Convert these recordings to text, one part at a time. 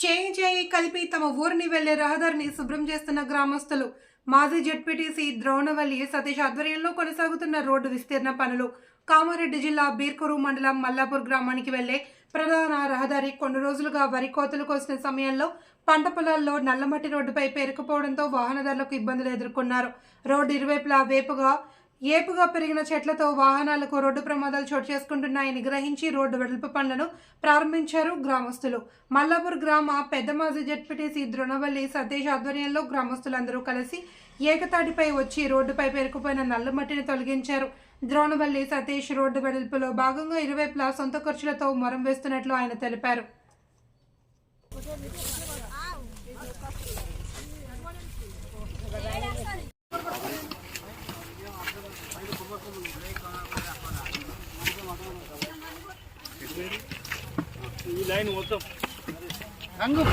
చేయి చేయి కలిపి తమ ఊరిని వెళ్ళే రహదారిని శుభ్రం చేస్తున్న గ్రామస్తులు. మాజీ జడ్పీటీసీ ద్రోణవల్లి సతీష్ ఆధ్వర్యంలో కొనసాగుతున్న రోడ్డు విస్తీర్ణ పనులు. కామారెడ్డి జిల్లా బీర్కూరు మండలం మల్లాపూర్ గ్రామానికి వెళ్ళే ప్రధాన రహదారి కొన్ని రోజులుగా వరి కోతలు కోసిన సమయంలో పంట పొలాల్లో నల్లమట్టి రోడ్డుపై పేరుకుపోవడంతో వాహనదారులకు ఇబ్బందులు ఎదుర్కొన్నారు. రోడ్డు ఇరువైపులా వేపుగా ఏపుగా పెరిగిన చెట్లతో వాహనాలకు రోడ్డు ప్రమాదాలు చోటు చేసుకుంటున్నాయని గ్రహించి రోడ్డు వెడల్పు పనులను ప్రారంభించారు గ్రామస్తులు. మల్లాపూర్ గ్రామ పెద్ద మాజీ జడ్పీటీసీ ద్రోణవల్లి సతీష్ ఆధ్వర్యంలో గ్రామస్తులందరూ కలిసి ఏకతాటిపై వచ్చి రోడ్డుపై పేరుకుపోయిన నల్లమట్టిని తొలగించారు. ద్రోణవల్లి సతీష్ రోడ్డు వెడల్పులో భాగంగా ఇరువైపులా సొంత ఖర్చులతో మొరం వేస్తున్నట్లు ఆయన తెలిపారు ఈ లైన్ మొత్తం. రంగు.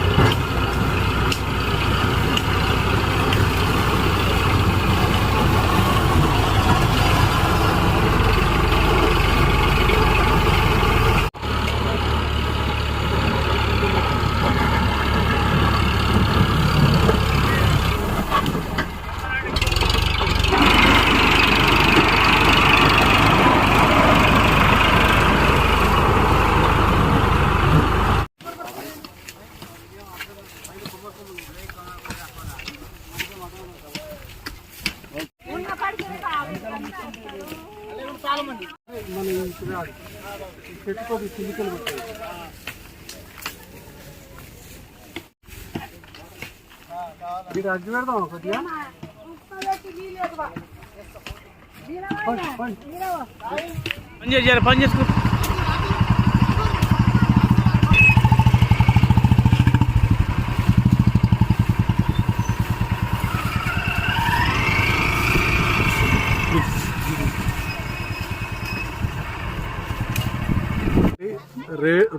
రాడు పెట్టుకోకి చిలికలు పెట్టాయి మీరు అడ్డు పెడదాం కొద్దిగా. పని చేయాలి పని చేసుకో.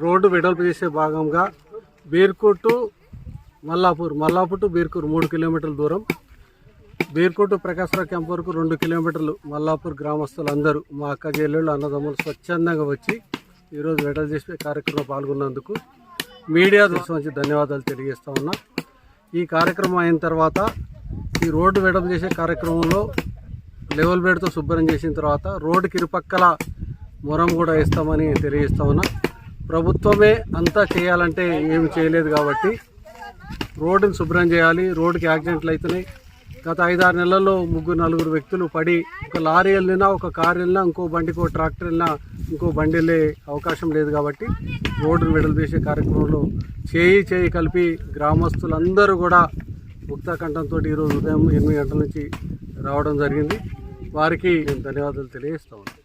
రోడ్డు వెడల్పు చేసే భాగంగా బీర్కోటు మల్లాపూర్ మల్లాపూర్ టు బీర్కూర్ మూడు కిలోమీటర్ల దూరం. బీర్కోటు ప్రకాశరావు క్యాంప్ వరకు రెండు కిలోమీటర్లు మల్లాపూర్ గ్రామస్తులు అందరూ మా అక్క చెల్లెళ్ళు అన్నదమ్ములు స్వచ్ఛందంగా వచ్చి ఈరోజు వెడల్ చేసే కార్యక్రమం పాల్గొన్నందుకు మీడియా దృష్టి నుంచి ధన్యవాదాలు తెలియజేస్తా ఉన్నా. ఈ కార్యక్రమం అయిన తర్వాత ఈ రోడ్డు వెడల్పు చేసే కార్యక్రమంలో లెవెల్ బెడ్తో శుభ్రం చేసిన తర్వాత రోడ్డుకి ఇరుపక్కల మొరం కూడా ఇస్తామని తెలియజేస్తా ఉన్నా. ప్రభుత్వమే అంతా చేయాలంటే ఏమి చేయలేదు కాబట్టి రోడ్డుని శుభ్రం చేయాలి రోడ్డుకి యాక్సిడెంట్లు అవుతున్నాయి గత ఐదారు నెలల్లో ముగ్గురు నలుగురు వ్యక్తులు పడి ఒక లారీ వెళ్ళినా ఒక కారు వెళ్ళినా ఇంకో బండికి ఒక ట్రాక్టర్ వెళ్ళినా ఇంకో బండి వెళ్ళే అవకాశం లేదు కాబట్టి రోడ్డును విడదీసే చేసే కార్యక్రమంలో చేయి చేయి కలిపి గ్రామస్తులందరూ కూడా ముక్తాకంఠంతో ఈరోజు ఉదయం ఎనిమిది గంటల నుంచి రావడం జరిగింది. వారికి నేను ధన్యవాదాలు తెలియజేస్తా ఉన్నాను